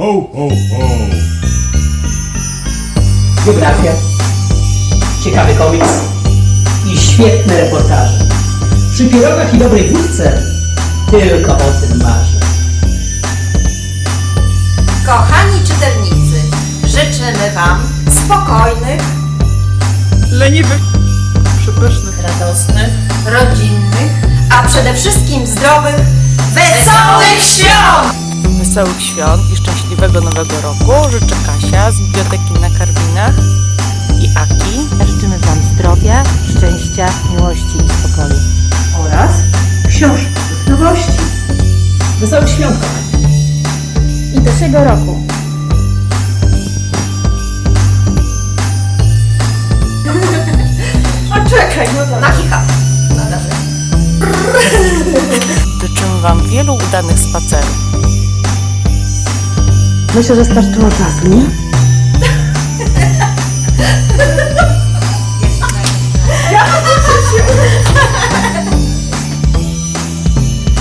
Ho, ho, ho! Biografia, ciekawy komiks i świetne reportaże. Przy pierogach i dobrej wódce tylko o tym marzę. Kochani czytelnicy, życzymy Wam spokojnych, leniwych, przepysznych, radosnych, rodzinnych, a przede wszystkim zdrowych, wesołych świąt! Wesołych świąt i szczęśliwego nowego roku życzę Kasia z Biblioteki na Karwinach i Aki. Życzymy Wam zdrowia, szczęścia, miłości i spokoju. Oraz książkowych nowości. Wesołych świąt. I do tego roku. Na kicha. Życzymy Wam wielu udanych spacerów. Мы сейчас уже стартували час, ні?